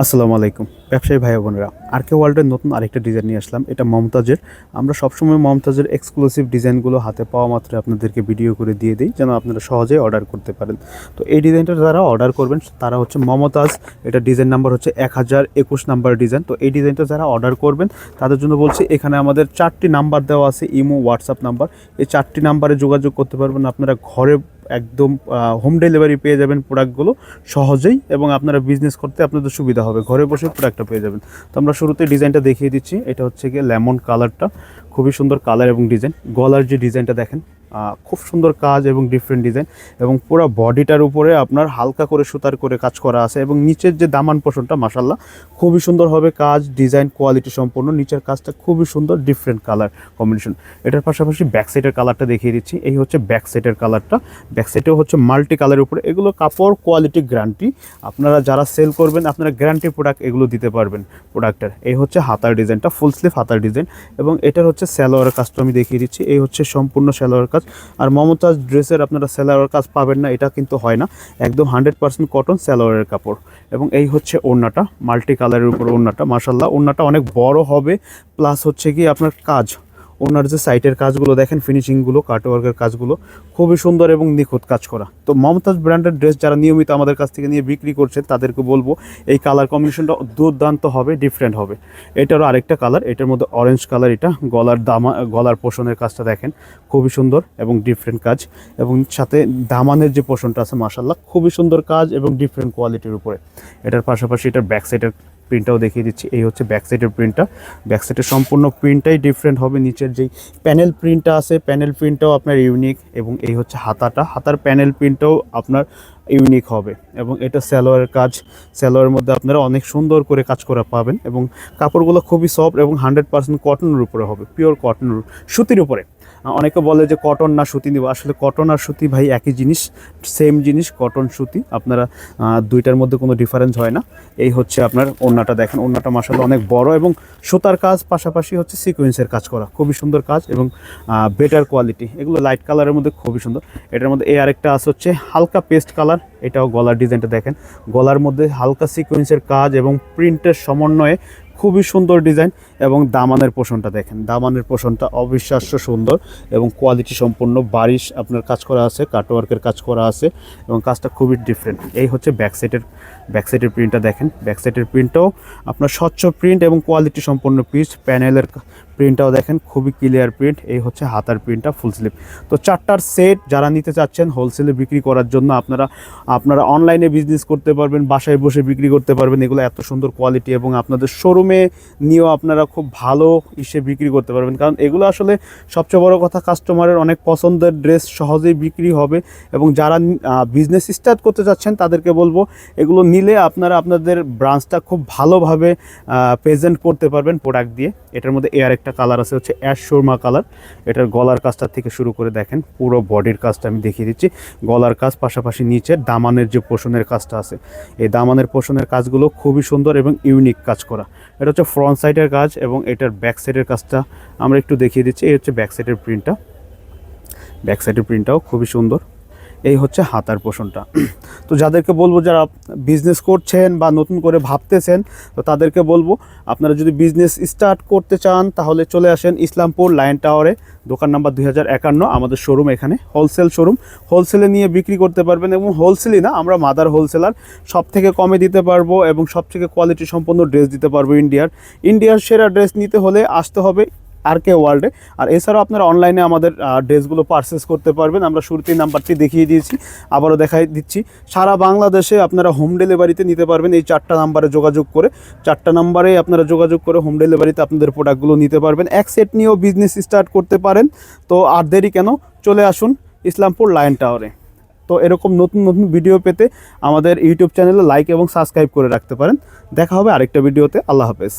আসসালামু আলাইকুম। ব্যবসায়ী ভাই বোনেরা আর কে ওয়ার্ল্ডের নতুন আরেকটা ডিজাইন নিয়ে আসলাম। এটা মমতাজের। আমরা সবসময় মমতাজের এক্সক্লুসিভ ডিজাইনগুলো হাতে পাওয়া মাত্র আপনাদেরকে ভিডিও করে দিয়ে দিই, যেন আপনারা সহজেই অর্ডার করতে পারেন। তো এই ডিজাইনটা যারা অর্ডার করবেন, তারা হচ্ছে মমতাজ। এটা ডিজাইন নাম্বার হচ্ছে এক হাজার একুশ নাম্বার ডিজাইন তো এই ডিজাইনটা যারা অর্ডার করবেন, তাদের জন্য বলছি, এখানে আমাদের চারটি নাম্বার দেওয়া আছে, ইমো হোয়াটসঅ্যাপ নাম্বার এই চারটি নাম্বারে যোগাযোগ করতে পারবেন আপনারা ঘরে একদম হোম ডেলিভারি পেয়ে যাবেন প্রোডাক্টগুলো সহজেই এবং আপনারা বিজনেস করতে আপনাদের সুবিধা হবে। ঘরে বসে প্রোডাক্টটা পেয়ে যাবেন। তো আমরা শুরুতে ডিজাইনটা দেখিয়ে দিচ্ছি। এটা হচ্ছে গিয়ে লেমন কালারটা খুবই সুন্দর কালার এবং ডিজাইন গলার যে ডিজাইনটা দেখেন খুব সুন্দর কাজ এবং ডিফারেন্ট ডিজাইন এবং পুরো বডিটার উপরে আপনার হালকা করে সুতার করে কাজ করা আছে এবং নিচের যে দামান পোষণটা মাসাল্লাহ খুবই সুন্দর হবে কাজ ডিজাইন কোয়ালিটি সম্পূর্ণ। নিচের কাজটা খুবই সুন্দর ডিফারেন্ট কালার কম্বিনেশন এটার পাশাপাশি ব্যাক সাইডের কালারটা দেখিয়ে দিচ্ছি। এই হচ্ছে ব্যাক সাইডের কালারটা ব্যাক সাইডেও হচ্ছে মাল্টি কালারের উপরে। এগুলো কাপড় কোয়ালিটি গ্যারান্টি আপনারা যারা সেল করবেন, আপনারা গ্যারান্টি প্রোডাক্ট এগুলো দিতে পারবেন প্রোডাক্টের এই হচ্ছে হাতার ডিজাইনটা ফুল স্লিভ হাতার ডিজাইন এবং এটার হচ্ছে স্যালোয়ার কাজটা আমি দেখিয়ে দিচ্ছি। এই হচ্ছে সম্পূর্ণ স্যালোয়ার কাজ আর মমতাজ ড্রেসের আপনারা স্যালোয়ার কাজ পাবেন না, এটা কিন্তু হয় না। একদম হান্ড্রেড পার্সেন্ট কটন স্যালোয়ারের কাপড়। এবং এই হচ্ছে ওড়নাটা মাল্টি কালারের উপর ওড়নাটা। মার্শাল্লাহ ওড়নাটা অনেক বড় হবে প্লাস হচ্ছে কি আপনার কাজ। ওনার যে সাইটের কাজগুলো দেখেন ফিনিশিংগুলো কাটওয়ার্কের কাজগুলো, খুবই সুন্দর এবং নিখুঁত কাজ করা। তো মমতাজ ব্র্যান্ডের ড্রেস যারা নিয়মিত আমাদের কাছ থেকে নিয়ে বিক্রি করছেন, তাদেরকে বলব, এই কালার কম্বিনেশনটা দুর্দান্ত হবে ডিফারেন্ট হবে। এটারও আরেকটা কালার এটার মধ্যে অরেঞ্জ কালার এটা, গলার দামা, গলার পোষণের কাজটা দেখেন, খুবই সুন্দর এবং ডিফারেন্ট কাজ। এবং সাথে দামানের যে পোষণটা আছে মাসাল্লাহ খুবই সুন্দর কাজ এবং ডিফারেন্ট কোয়ালিটির উপরে। এটার পাশাপাশি এটার ব্যাক সাইডের প্রিন্টটাও দেখিয়ে দিচ্ছি। এই হচ্ছে ব্যাক সাইডের প্রিন্টটা ব্যাক সাইডের সম্পূর্ণ প্রিন্টটাই ডিফারেন্ট হবে। নিচের যেই প্যানেল প্রিন্টটা আছে প্যানেল প্রিন্টটাও আপনার ইউনিক এবং এই হচ্ছে হাতাটা। হাতার প্যানেল প্রিন্টটাও আপনার ইউনিক হবে এবং এটা স্যালোয়ারের কাজ। স্যালোয়ারের মধ্যে আপনারা অনেক সুন্দর করে কাজ করা পাবেন এবং কাপড়গুলো খুবই সফট এবং হান্ড্রেড পার্সেন্ট কটনের উপরে হবে পিওর কটনের সুতির উপরে। অনেকে বলে যে কটন না সুতি নিব, আসলে কটন আর সুতি ভাই একই জিনিস সেম জিনিস কটন সুতি, আপনারা দুইটার মধ্যে কোনো ডিফারেন্স হয় না। এই হচ্ছে আপনার ওড়নাটা দেখেন, ওড়নাটা মাসাল্লাহ অনেক বড় এবং সুতার কাজ পাশাপাশি হচ্ছে সিকোয়েন্সের কাজ করা, খুবই সুন্দর কাজ এবং বেটার কোয়ালিটি এগুলো লাইট কালারের মধ্যে খুবই সুন্দর। এটার মধ্যে এই আরেকটা আছে হচ্ছে হালকা পেস্ট কালার এটাও গলার ডিজাইনটা দেখেন। গলার মধ্যে হালকা সিকোয়েন্সের কাজ এবং প্রিন্টের সমন্বয়ে খুবই সুন্দর ডিজাইন এবং দামানের পোষণটা দেখেন। দামানের পোষণটা অবিশ্বাস্য সুন্দর এবং কোয়ালিটি সম্পন্ন বারিশ আপনার কাজ করা আছে কাটওয়ার্কের কাজ করা আছে এবং কাজটা খুবই ডিফারেন্ট এই হচ্ছে ব্যাক সাইডের ব্যাক সাইডের প্রিন্টটা দেখেন। ব্যাক সাইডের প্রিন্টটাও আপনার স্বচ্ছ প্রিন্ট এবং কোয়ালিটি সম্পন্ন পিস প্যানেলের প্রিন্টটাও দেখেন, খুবই ক্লিয়ার প্রিন্ট এই হচ্ছে হাতার প্রিন্টটা ফুল স্লিপ তো চারটার সেট যারা নিতে চাচ্ছেন হোলসেলে বিক্রি করার জন্য আপনারা আপনারা অনলাইনে বিজনেস করতে পারবেন, বাসায় বসে বিক্রি করতে পারবেন। এগুলো এত সুন্দর কোয়ালিটি এবং আপনাদের শোরুমে নিয়েও আপনারা খুব ভালো ইসে বিক্রি করতে পারবেন। কারণ এগুলো আসলে সবচেয়ে বড় কথা কাস্টমারের অনেক পছন্দের ড্রেস সহজেই বিক্রি হবে এবং যারা বিজনেস স্টার্ট করতে চাচ্ছেন, তাদেরকে বলব, এগুলো নিলে আপনারা আপনাদের ব্রাঞ্চটা খুব ভালোভাবে প্রেজেন্ট করতে পারবেন প্রোডাক্ট দিয়ে। এটার মধ্যে এর একটা কালার আছে, হচ্ছে অ্যাশ শর্মা কালার এটার গলার কাজটা থেকে শুরু করে দেখেন, পুরো বডির কাজটা আমি দেখিয়ে দিচ্ছি। গলার কাজ পাশাপাশি নিচের দামানের যে পোষণের কাজটা আছে, এই দামানের পোষণের কাজগুলো খুবই সুন্দর এবং ইউনিক কাজ করা। এটা হচ্ছে ফ্রন্ট সাইডের কাজ এবং এটার ব্যাক সাইডের কাজটা আমরা একটু দেখিয়ে দিচ্ছি। এই হচ্ছে ব্যাক সাইডের প্রিন্টটা ব্যাক সাইডের প্রিন্টটাও খুবই সুন্দর। এই হচ্ছে হাতার পোষণটা। তো যাদেরকে বলব যারা বিজনেস করছেন বা নতুন করে ভাবতেছেন, তো তাদেরকে বলব আপনারা যদি বিজনেস স্টার্ট করতে চান, তাহলে চলে আসেন ইসলামপুর লাইন টাওয়ারে। দোকান নাম্বার দুই হাজার একান্ন, আমাদের শোরুম এখানে হোলসেল শোরুম হোলসেলে নিয়ে বিক্রি করতে পারবেন এবং হোলসেলই না, আমরা মাদার হোলসেলার সব থেকে কমে দিতে পারব এবং সব থেকে কোয়ালিটি সম্পন্ন ড্রেস দিতে পারব ইন্ডিয়ার ইন্ডিয়ার সেরা ড্রেস নিতে হলে আসতে হবে আর কে ওয়ার্ল্ডে আর এছাড়াও আপনারা অনলাইনে আমাদের ড্রেসগুলো পারচেস করতে পারবেন। আমরা শুরুতেই নাম্বারটি দেখিয়ে দিয়েছি, আবারও দেখাই দিচ্ছি। সারা বাংলাদেশে আপনারা হোম ডেলিভারিতে নিতে পারবেন এই চারটা নাম্বারে যোগাযোগ করে। চারটা নাম্বারে আপনারা যোগাযোগ করে হোম ডেলিভারিতে আপনাদের প্রোডাক্টগুলো নিতে পারবেন। এক সেট নিয়েও বিজনেস স্টার্ট করতে পারেন। তো আর দেরি কেন? চলে আসুন ইসলামপুর লায়ন টাওয়ারে তো এরকম নতুন নতুন ভিডিও পেতে আমাদের ইউটিউব চ্যানেলে লাইক এবং সাবস্ক্রাইব করে রাখতে পারেন। দেখা হবে আরেকটা ভিডিওতে আল্লাহ হাফেজ।